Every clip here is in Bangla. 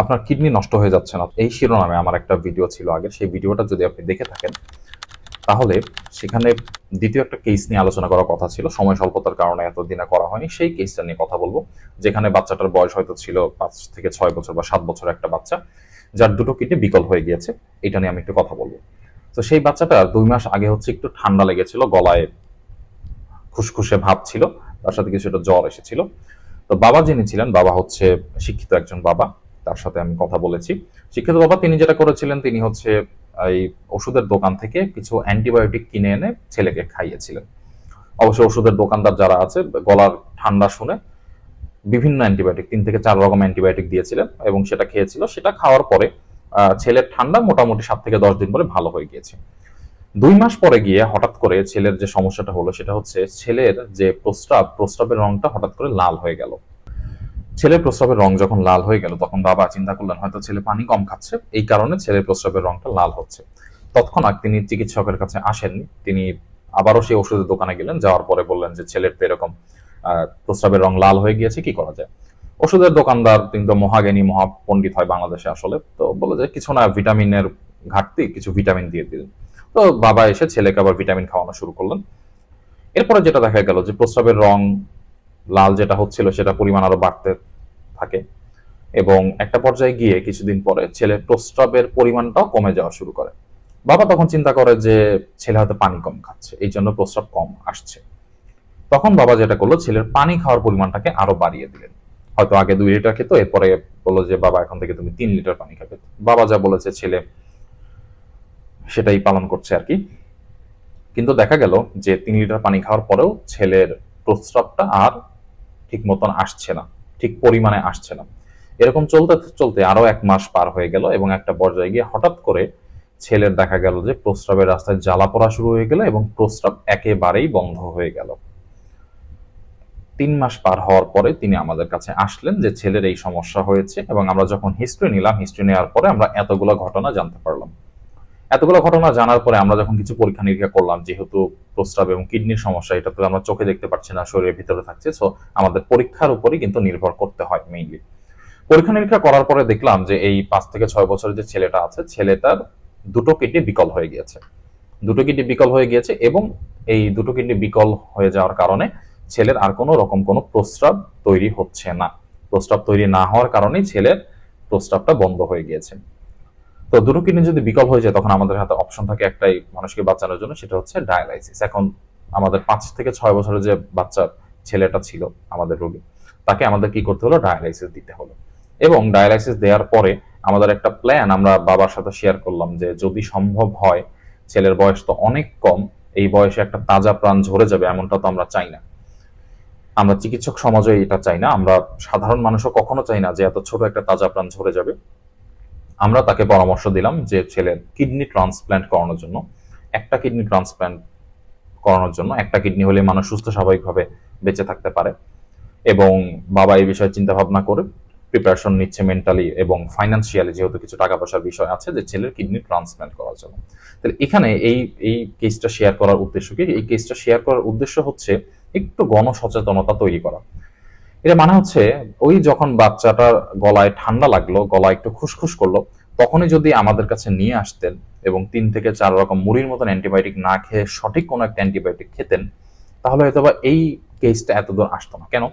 আপনার কিডনি নষ্ট হয়ে যাচ্ছে না। এই শিরোনামে আমার একটা ভিডিও ছিল আগে। সেই ভিডিওটা যদি আপনি দেখে থাকেন, তাহলে সেখানে দ্বিতীয় একটা কেস নিয়ে আলোচনা করার কথা ছিল। সময় স্বল্পতার কারণে এতদিনে করা হয়নি। সেই কেসটা নিয়ে কথা বলব। যেখানে বাচ্চাটার বয়স হয়তো ছিল পাঁচ থেকে ছয় বছর বা সাত বছর একটা বাচ্চা, যার দুটো কিডনি বিকল হয়ে গিয়েছে। এটা নিয়ে আমি একটু কথা বলব। তো সেই বাচ্চাটা দুই মাস আগে হচ্ছে একটু ঠান্ডা লেগেছিল, গলায় খুসখুসে ভাব ছিল, তার সাথে কিছুটা জ্বর এসেছিল। তো বাবা যিনি ছিলেন, বাবা হচ্ছে শিক্ষিত একজন বাবা। তার সাথে আমি কথা বলেছি। শিক্ষিত বাবা তিনি যেটা করেছিলেন, তিনি হচ্ছে এই ওষুধের দোকান থেকে কিছু অ্যান্টিবায়োটিক কিনে এনে ছেলেকে খাইয়েছিলেন। অবশ্য ওষুধের দোকানদার যারা আছে, গলার ঠান্ডা শুনে বিভিন্ন অ্যান্টিবায়োটিক, তিন থেকে চার রকম অ্যান্টিবায়োটিক দিয়েছিলেন এবং সেটা খেয়েছিল। সেটা খাওয়ার পরে ছেলের ঠান্ডা মোটামুটি সাত থেকে দশ দিন পরে ভালো হয়ে গিয়েছে। দুই মাস পরে গিয়ে হঠাৎ করে ছেলের যে সমস্যাটা হলো, সেটা হচ্ছে ছেলের যে প্রস্রাব, প্রস্রাবের রংটা হঠাৎ করে লাল হয়ে গেল। ছেলের প্রস্রাবের রং যখন লাল হয়ে গেল, তখন বাবা চিন্তা করলেন, হয়তো ছেলে পানি কম খাচ্ছে। এই কারণে ছেলের প্রস্রাবের রংটা লাল হচ্ছে। তৎক্ষণাৎ তিনি চিকিৎসকের কাছে আসেননি। তিনি আবারও সেই ওষুধের দোকানে গেলেন। যাওয়ার পরে বললেন যে, ছেলের তো এরকম প্রস্রাবের রং লাল হয়ে গিয়েছে, কি করা যায়? ওষুধের দোকানদার, তিনি তো মহাজ্ঞানী, মহাপণ্ডিত হয় বাংলাদেশে আসলে, তো বলে যে, কিছু না, ভিটামিনের ঘাটতি, কিছু ভিটামিন দিয়ে দিলেন তো বাবা এসে ছেলেকে আবার ভিটামিন খাওয়ানো শুরু করলেন। এরপরে যেটা দেখা গেল যে, প্রস্রাবের রং লাল যেটা হচ্ছিল সেটা পরিমাণ আরও বাড়তে থাকে। এবং একটা পর্যায়ে গিয়ে কিছুদিন পরে ছেলের প্রস্রাবের পরিমাণটাও কমে যাওয়া শুরু করে। বাবা তখন চিন্তা করে যে ছেলে হয়তো পানি কম খাচ্ছে, এই জন্য প্রস্রাব কম আসছে। তখন বাবা যেটা করল, ছেলের পানি খাওয়ার পরিমাণটাকে আরও বাড়িয়ে দিলেন। হয়তো আগে দুই লিটার খেতো, এরপরে বলল যে, বাবা, এখন থেকে তুমি তিন লিটার পানি খাবে। বাবা যা বলেছে, ছেলে সেটাই পালন করছে আর কি। কিন্তু দেখা গেল যে তিন লিটার পানি খাওয়ার পরেও ছেলের প্রস্রাবটা আর ঠিক মতন আসছে না, ঠিক পরিমাণে আসছে না। এরকম চলতে চলতে আরও এক মাস পার হয়ে গেল এবং একটা পর্যায়ে গিয়ে হঠাৎ করে ছেলের দেখা গেল যে প্রস্রাবের রাস্তায় জ্বালা পড়া শুরু হয়ে গেল এবং প্রস্রাব একেবারেই বন্ধ হয়ে গেল। তিন মাস পার হওয়ার পরে তিনি আমাদের কাছে আসলেন যে ছেলের এই সমস্যা হয়েছে এবং আমরা যখন হিস্ট্রি নিলাম হিস্ট্রি নেওয়ার পরে আমরা এতগুলো ঘটনা জানতে পারলাম। এতগুলো ঘটনা জানার পরে আমরা যখন কিছু পরীক্ষা নিরীক্ষা করলাম, যেহেতু প্রস্রাব এবং কিডনির সমস্যা, এটা তো আমরা চোখে দেখতে পাচ্ছি না, শরীরের ভিতরে থাকছে সো আমাদের পরীক্ষার উপরই কিন্তু নির্ভর করতে হয় মেইনলি পরীক্ষা নিরীক্ষা করার পরে দেখলাম যে এই পাঁচ থেকে ছয় বছরের যে ছেলেটা আছে, ছেলেটার দুটো কিডনি বিকল হয়ে গিয়েছে। দুটো কিডনি বিকল হয়ে গিয়েছে এবং এই দুটো কিডনি বিকল হয়ে যাওয়ার কারণে ছেলের আর কোনো রকম কোনো প্রস্রাব তৈরি হচ্ছে না। প্রস্রাব তৈরি না হওয়ার কারণেই ছেলের প্রস্রাবটা বন্ধ হয়ে গিয়েছে। তো দুটো কিডনি যদি বিকল হয়ে যায়, তখন আমাদের হাতে অপশন থাকে একটাই মানুষকে বাঁচানোর জন্য, সেটা হচ্ছে ডায়ালাইসিস এখন আমাদের পাঁচ থেকে ছয় বছরের যে বাচ্চা ছেলেটা ছিল আমাদের রোগী, তাকে আমাদের কি করতে হলো? ডায়ালাইসিস দিতে হলো। এবং ডায়ালাইসিস দেওয়ার পরে আমাদের একটা প্ল্যান আমরা বাবার সাথে শেয়ার করলাম যে যদি সম্ভব হয়, ছেলের বয়স তো অনেক কম, এই বয়সে একটা তাজা প্রাণ ঝরে যাবে এমনটা তো আমরা চাই না। আমরা চিকিৎসক সমাজে এটা চাই না। আমরা সাধারণ মানুষও কখনো চাই না যে এত ছোট একটা তাজা প্রাণ ঝরে যাবে। আমরা তাকে পরামর্শ দিলাম যে ছেলের কিডনি ট্রান্সপ্ল্যান্ট করানোর জন্য, একটা কিডনি ট্রান্সপ্ল্যান্ট করানোর জন্য, একটা কিডনি হলে মানুষ সুস্থ স্বাভাবিকভাবে বেঁচে থাকতে পারে এবং বাবা এই বিষয়ে চিন্তা ভাবনা করে প্রিপারেশন নিচ্ছে মেন্টালি এবং ফাইন্যান্সিয়ালি যেহেতু কিছু টাকা পয়সার বিষয় আছে যে ছেলের কিডনি ট্রান্সপ্ল্যান্ট করার জন্য। তাহলে এখানে এই এই কেসটা শেয়ার করার উদ্দেশ্য কি? এই কেসটা শেয়ার করার উদ্দেশ্য হচ্ছে একটু গণসচেতনতা তৈরি করা। এটা মানে হচ্ছে ওই যখন বাচ্চাটার গলায় ঠান্ডা লাগল, গলায় একটু খুসখুস করল, তখনই যদি আমাদের কাছে নিয়ে আসতেন এবং তিন থেকে চার রকম মুড়ির মতন অ্যান্টিবায়োটিক না খেয়ে সঠিক কোনো একটা অ্যান্টিবায়োটিক খেতেন, তাহলে হয়তো বা এই কেসটা এতদূর আসতো না। কেন?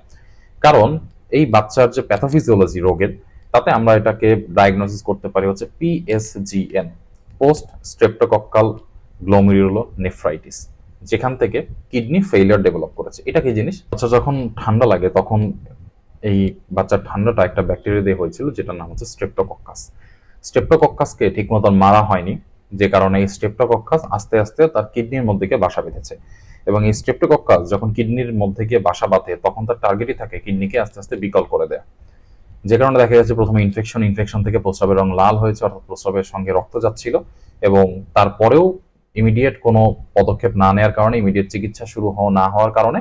কারণ এই বাচ্চার যে প্যাথোফিজিওলজি রোগের, তাতে আমরা এটাকে ডায়াগনোসিস করতে পারি হচ্ছে PSGN post streptococcal glomerulonephritis যেখান থেকে কিডনি ফেইলিয়ার ডেভেলপ করেছে। এটা কি জিনিস? বাচ্চা যখন ঠান্ডা লাগে, তখন এই বাচ্চার ঠান্ডাটা একটা ব্যাকটেরিয়া দিয়ে হয়েছিল, যেটার নাম হচ্ছে স্ট্রেপ্টোকক্কাস স্ট্রেপ্টোকক্কাসকে ঠিক মতন মারা হয়নি, যে কারণে এই স্ট্রেপ্টোকক্কাস আস্তে আস্তে তার কিডনির মধ্যে গিয়ে বাসা বেঁধেছে। এবং এই স্ট্রেপ্টোকক্কাস যখন কিডনির মধ্যে গিয়ে বাসা বাঁধে, তখন তার টার্গেটই থাকে কিডনিকে আস্তে আস্তে বিকল করে দেয়। যে কারণে দেখা যাচ্ছে প্রথমে ইনফেকশন ইনফেকশন থেকে প্রস্রাবের রং লাল হয়েছে, অর্থাৎ প্রস্রাবের সঙ্গে রক্ত যাচ্ছিল এবং তারপরেও ইমিডিয়েট কোনো পদক্ষেপ না নেওয়ার কারণে ইমিডিয়েট চিকিৎসা শুরু হওয়া না হওয়ার কারণে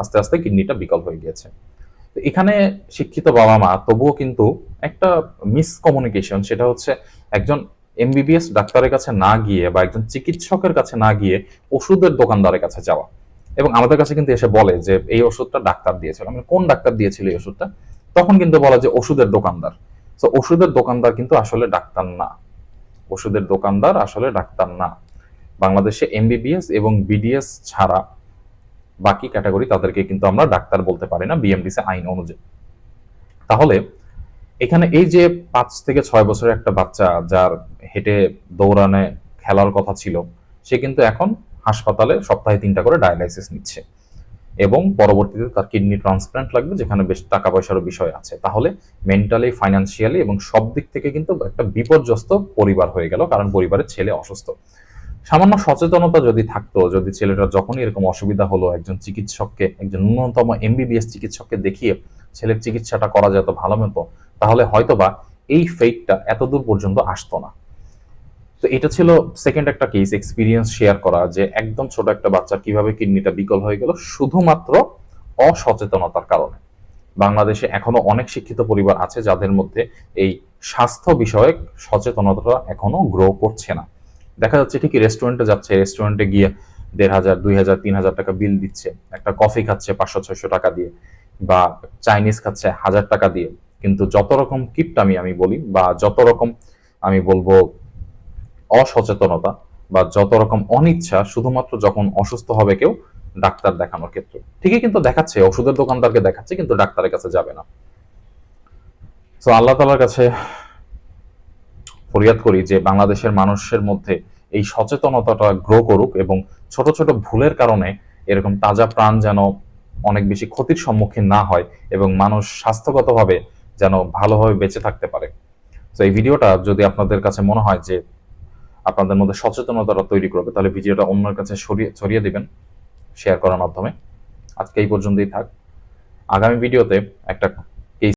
আস্তে আস্তে কিডনিটা বিকল হয়ে গিয়েছে। তো এখানে শিক্ষিত বাবা মা, তবুও কিন্তু একটা মিসকমিউনিকেশন সেটা হচ্ছে একজন এমবিবিএস ডাক্তারের কাছে না গিয়ে বা একজন চিকিৎসকের কাছে না গিয়ে ওষুধের দোকানদারের কাছে যাওয়া। এবং আমাদের কাছে কিন্তু এসে বলে যে, এই ওষুধটা ডাক্তার দিয়েছিল। আমি কোন ডাক্তার দিয়েছিল এই ওষুধটা? তখন কিন্তু বলা যে, ওষুধের দোকানদার। তো ওষুধের দোকানদার কিন্তু আসলে ডাক্তার না। ওষুধের দোকানদার আসলে ডাক্তার না। বাংলাদেশে এমবিবিএস এবং বিডিএস ছাড়া বাকি ক্যাটাগরি তাদেরকে কিন্তু আমরা ডাক্তার বলতে পারি না বিএমডিসি আইন অনুযায়ী। তাহলে এখানে এই যে পাঁচ থেকে ছয় বছরের একটা বাচ্চা যার হেঁটে দৌড়ানে খেলার কথা ছিল, সে কিন্তু এখন হাসপাতালে সপ্তাহে তিনটা করে ডায়ালাইসিস নিচ্ছে এবং পরবর্তীতে তার কিডনি ট্রান্সপ্লান্ট লাগবে, যেখানে বেশ টাকা পয়সারও বিষয় আছে। তাহলে মেন্টালি ফাইন্যান্সিয়ালি এবং সব দিক থেকে কিন্তু একটা বিপর্যস্ত পরিবার হয়ে গেল, কারণ পরিবারের ছেলে অসুস্থ। সামান্য সচেতনতা যদি থাকতো, যদি ছেলেটা যখনই এরকম অসুবিধা হলো, একজন চিকিৎসককে, একজন ন্যূনতম এমবিবিএস চিকিৎসককে দেখিয়ে ছেলের চিকিৎসাটা করা যেত ভালো মতো, তাহলে হয়তোবা এই ফেটটা এতদূর পর্যন্ত আসতো না। তো এটা ছিল সেকেন্ড একটা কেস এক্সপিরিয়েন্স শেয়ার করা, যে একদম ছোট একটা বাচ্চা কীভাবে কিডনিটা বিকল হয়ে গেল, শুধুমাত্র অসচেতনতার কারণে। বাংলাদেশে এখনও অনেক শিক্ষিত পরিবার আছে যাদের মধ্যে এই স্বাস্থ্য বিষয়ক সচেতনতা এখনও গ্রো করছে না। দেখা যাচ্ছে ঠিকই রেস্টুরেন্টে যাচ্ছে রেস্টুরেন্টে গিয়ে দেড় হাজার, দুই হাজার, তিন হাজার টাকা বিল দিচ্ছে। একটা কফি খাচ্ছে পাঁচশো, ছয়শো টাকা দিয়ে বা চাইনিজ খাচ্ছে হাজার টাকা দিয়ে। কিন্তু যত রকম কিপটামি আমি বলি বা যত রকম আমি বলব অসচেতনতা বা যত রকম অনিচ্ছা, শুধুমাত্র যখন অসুস্থ হবে কেউ, ডাক্তার দেখানোর ক্ষেত্রে। ঠিকই কিন্তু দেখাচ্ছে, ওষুধের দোকানদারকে দেখাচ্ছে, কিন্তু ডাক্তারের কাছে যাবে না। তো আল্লাহ তালার কাছে ফরিয়াদ করি যে বাংলাদেশের মানুষের মধ্যে এই সচেতনতাটা গ্রো করুক এবং ছোট ছোট ভুলের কারণে এরকম তাজা প্রাণ যেন অনেক বেশি ক্ষতির সম্মুখীন না হয় এবং মানুষ স্বাস্থ্যগতভাবে যেন ভালোভাবে বেঁচে থাকতে পারে। তো এই ভিডিওটা যদি আপনাদের কাছে মনে হয় যে আপনাদের মধ্যে সচেতনতাটা তৈরি করবে, তাহলে ভিডিওটা অন্যের কাছে ছড়িয়ে ছড়িয়ে দিবেন শেয়ার করার মাধ্যমে। আজকে এই পর্যন্তই থাক। আগামী ভিডিওতে একটা